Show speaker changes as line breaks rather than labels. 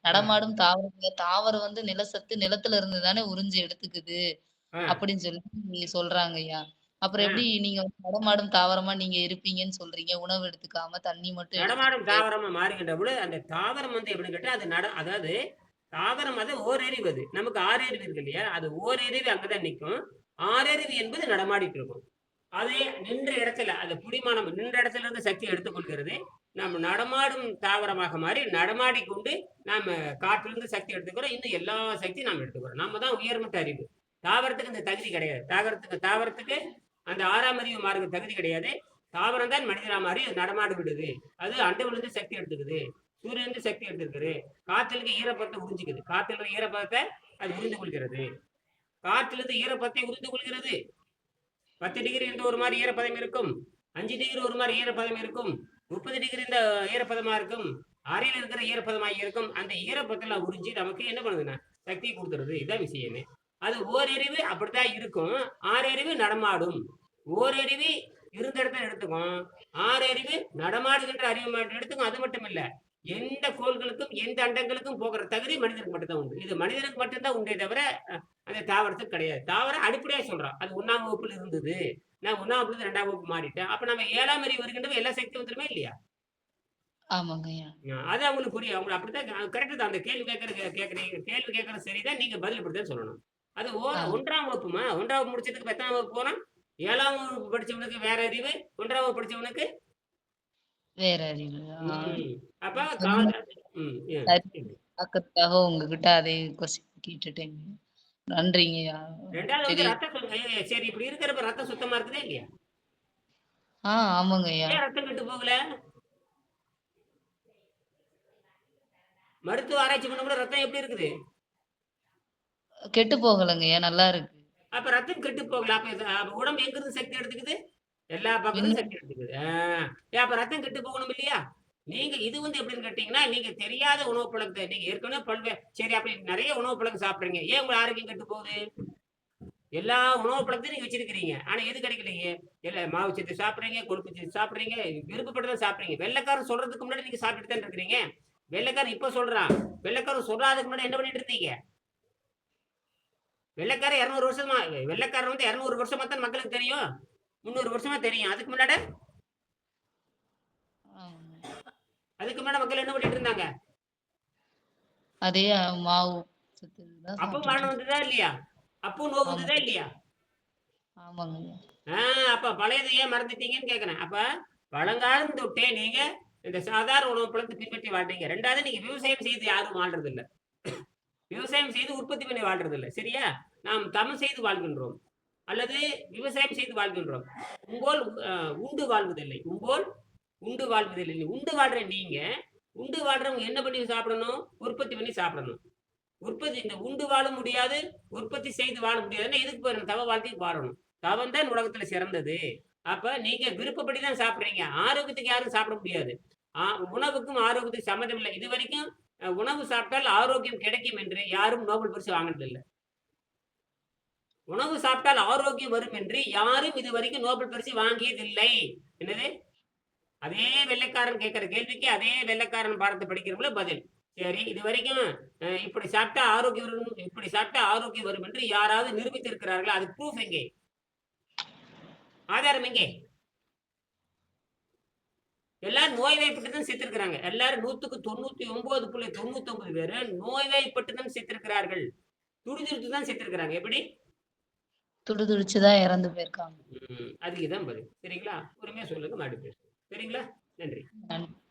நடமாடும் தாவரங்க தாவரம் வந்து நிலசத்து நிலத்துல இருந்து தானே உறிஞ்சு எடுத்துக்குது. அப்படின்னு சொல்லி சொல்றாங்கய்யா. அப்புறம் எப்படி. நீங்க நடமாடும் தாவரமா நீங்க இருப்பீங்கன்னு சொல்றீங்க. உணவு எடுத்துக்காம தண்ணி மட்டும்
நடமாடும்
எடுத்துக்கிட்டு.
தாவரமா மாறுகின்ற பொழுது, அந்த தாவரம் வந்து எப்படின்னு கேட்டா, அது நட அதாவது தாவரம் அது ஓரறிவு அது. நமக்கு ஆறறிவு இருக்கு இல்லையா? அது ஓரறிவு அங்க தான் நிக்கும். ஆறறிவு என்பது நடமாடிட்டு இருக்கும். அதே நின்ற இடத்துல, அது புடிமானம் நின்ற இடத்துல இருந்து சக்தி எடுத்துக் நாம் நடமாடும் தாவரமாக மாறி நடமாடிக்கொண்டு, நாம காற்றிலிருந்து சக்தி எடுத்துக்கிறோம். இன்னும் எல்லா சக்தியும் நாம் எடுத்துக்கிறோம். நம்ம தான் உயர்மட்ட அறிவு. தாவரத்துக்கு இந்த தகுதி கிடையாது. தாவரத்துக்கு தாவரத்துக்கு அந்த ஆறாம் அறிவு மார்க்க தகுதி கிடையாது. தாவரம் தான் மனிதரா மாதிரி நடமாடு விடுது. அது அண்டவிலிருந்து சக்தி எடுத்துக்குது. சூரியன் சக்தி எடுத்துருக்குது காற்றிலிருந்து ஈரப்பத்தை உறிஞ்சிக்குது. காத்துல ஈரப்பதத்தை அது உறிந்து கொள்கிறது. காற்றிலிருந்து ஈரப்பதத்தை உறிந்து கொள்கிறது. 10 டிகிரி என்று ஒரு மாதிரி ஈரப்பதம் இருக்கும். அஞ்சு டிகிரி ஒரு மாதிரி ஈரப்பதம் இருக்கும். 30 டிகிரி இந்த ஈரப்பதமா இருக்கும். அறையில் இருக்கிற ஈரப்பதமாக இருக்கும். அந்த ஈரப்பதத்தலாம் உறிஞ்சி நமக்கு என்ன பண்ணுதுன்னா, சக்தி கொடுத்துருது இதுதான் விஷயமே. அது ஓரறிவு அப்படித்தான் இருக்கும். ஆறறிவு நடமாடும். ஓரறிவு இருந்த இடத்துல எடுத்துக்கும். ஆறறிவு நடமாடுகின்ற அறிவு மட்டும் எடுத்துக்கும். அது மட்டும் இல்ல. எந்த கோள்களுக்கும், எந்த அண்டங்களுக்கும் போகிற தகுதி மனிதனுக்கு மட்டும்தான் உண்டு. இது மனிதனுக்கு மட்டும்தான் உண்டே தவிர, அந்த தாவரத்துக்கு கிடையாது. தாவரம் அடிப்படையாக சொல்றான். அது 1ஆம் வகுப்புல இருந்தது. நான் 1ஆம் வகுப்புலருந்து 2ஆம் வகுப்பு மாறிட்டேன். அப்ப நம்ம 7ஆம் அறிவு வருகின்றப்ப எல்லா சக்தியும் வந்துருமா இல்லையா? அது அவங்களுக்கு புரியும். அவங்க அப்படித்தான் கரெக்ட் தான். அந்த கேள்வி கேட்கறது கேட்கறீங்க கேள்வி கேட்கறது சரிதான். நீங்க பதில் இப்படித்தான் சொல்லணும். அது ஓ. 1ஆம் வகுப்புமா? 1ஆம் வகுப்பு முடிச்சதுக்கு எத்தனாம் வகுப்பு போறான்? 7ஆம் வகுப்பு படிச்சவனுக்கு வேற அறிவு. 1ஆம் வகுப்பு படிச்சவனுக்கு
வேற அறிவு.
அப்ப
உங்ககிட்ட அதே கொஸ்டின் கேட்டுட்டேங்க. நன்றிங்கய்யா.
2வது வந்து
பெரிய
ரத்த சு ஏ சரி இப்படி இருக்கிறப்ப ரத்தம் சுத்தமா இருக்குதா இல்லையா?
ஆ ஆமாங்கய்யா.
ஏன் ரத்தம் கெட்டு போகல? மருத்துவ ஆராய்ச்சி பண்ண கூட ரத்தம் எப்படி இருக்குது?
கெட்டு போகலங்கய்யா. நல்லா இருக்கு.
அப்ப ரத்தம் கெட்டு போகல. அப்ப உடம்பு எங்கிருந்து சக்தி எடுத்துக்குது? எல்லா பக்கமும் சக்தி எடுத்துக்குது. ஆ. ஏன் அப்ப ரத்தம் கெட்டு போகணும் இல்லையா? நீங்க இது வந்து எப்படின்னு கேட்டீங்கன்னா, நீங்க தெரியாத உணவு பழக்கத்தை நீங்க ஏற்கனவே பல்வே சரி அப்படி நிறைய உணவு பழக்கம் சாப்பிடுறீங்க. ஏன் உங்களை ஆரோக்கியம் கெட்டு போகுது? எல்லா உணவு பழக்கத்தையும் நீங்க வச்சிருக்கிறீங்க. ஆனா எது கிடைக்கலையே? இல்ல மாவு சத்து சாப்பிடுறீங்க, கொழுப்பு சத்து சாப்பிடுறீங்க, விருப்பப்பட்டத சாப்பிடுறீங்க. வெள்ளைக்காரன் சொல்றதுக்கு முன்னாடி நீங்க சாப்பிட்டுட்டு தான் இருக்கிறீங்க. வெள்ளைக்காரன் இப்ப சொல்றான். வெள்ளைக்காரன் சொல்றாதுக்கு முன்னாடி என்ன பண்ணிட்டு இருந்தீங்க? வெள்ளைக்காரன் 200 வருஷமா வெள்ளைக்காரன் வந்து 200 வருஷமா தான் மக்களுக்கு தெரியும். 300 வருஷமா தெரியும். அதுக்கு முன்னாடி அதுக்கு முன்னாடி மக்கள் என்ன பண்ணிட்டு இருந்தாங்க?
அதே மாவு சாப்பிட்டுட்டு
மரணம் வந்ததா இல்லையா? அப்பவும் நோவு. வந்ததா இல்லையா?
ஆமாங்கய்யா.
ஆ அப்ப பழையத ஏன் மறந்துட்டீங்கன்னு கேட்கிறேன். அப்ப பழங்காலம் தொட்டே நீங்க இந்த சாதாரண உணவு பழக்கத்த பின்பற்றி வாழ்றீங்க. 2வது நீங்க விவசாயம் செய்து யாரும் வாழ்றது இல்ல. விவசாயம் செய்து உற்பத்தி பண்ணி வாழ்றது இல்ல. சரியா? நாம் தவம் செய்து வாழ்கின்றோம். அல்லது விவசாயம் செய்து வாழ்கின்றோம். அ உண்டு வாழ்வதில்லை. உம்போல் உண்டு வாழ்வதில்லை. உண்டு வாழ்ற நீங்க, உண்டு வாழ்றவங்க என்ன பண்ணி சாப்பிடணும்? உற்பத்தி பண்ணி சாப்பிடணும். உற்பத்தி இந்த உண்டு வாழ முடியாது, உற்பத்தி செய்து வாழ முடியாதுன்னா எதுக்கு போயிடணும் தவ வாழ்க்கைக்கு வாழணும். தவம் தான் உலகத்துல சிறந்தது. அப்ப நீங்க விருப்பப்படி தான் சாப்பிடுறீங்க. ஆரோக்கியத்துக்கு யாரும் சாப்பிட முடியாது. ஆ உணவுக்கும் ஆரோக்கியத்துக்கு சம்மந்தம் இல்லை இது வரைக்கும் உணவு சாப்பிட்டால் ஆரோக்கியம் கிடைக்கும் என்று யாரும் நோபல் பரிசு வாங்கினதில்லை உணவு சாப்பிட்டால் ஆரோக்கியம் வரும் என்று யாரும் இதுவரைக்கும் நோபல் பரிசு வாங்கியதில்லை. என்னது? அதே வெள்ளைக்காரன் கேட்கிற கேள்விக்கு அதே வெள்ளைக்காரன் பாடத்த படிக்கிறவங்கள பதில். சரி இதுவரைக்கும் அ இப்படி சாப்பிட்டா ஆரோக்கியம் வரும் இப்படி சாப்பிட்டா ஆரோக்கியம் வரும் என்று யாராவது நிரூபித்திருக்கிறார்களா? அதுக்கு ப்ரூஃப் எங்கே? ஆதாரம் எங்கே? எல்லாரும் நோய்வாய்ப்பட்டு தான் செத்திருக்கிறாங்க. எல்லாரும் 100க்கு 99.99 பேரு நோய்வாய்ப்பட்டு தான் செத்திருக்கிறார்கள். துடிதுடித்து தான் செத்திருக்கிறாங்க. எப்படி?
துடிதுடிச்சு தான் இறந்து போயிருக்காங்க.
ம். அதுக்கு இதான் பதில். சரிங்களா? பொறுமையா சொல்லுங்க. மறுபடியும். சரிங்களா? நன்றி.
நன்றி.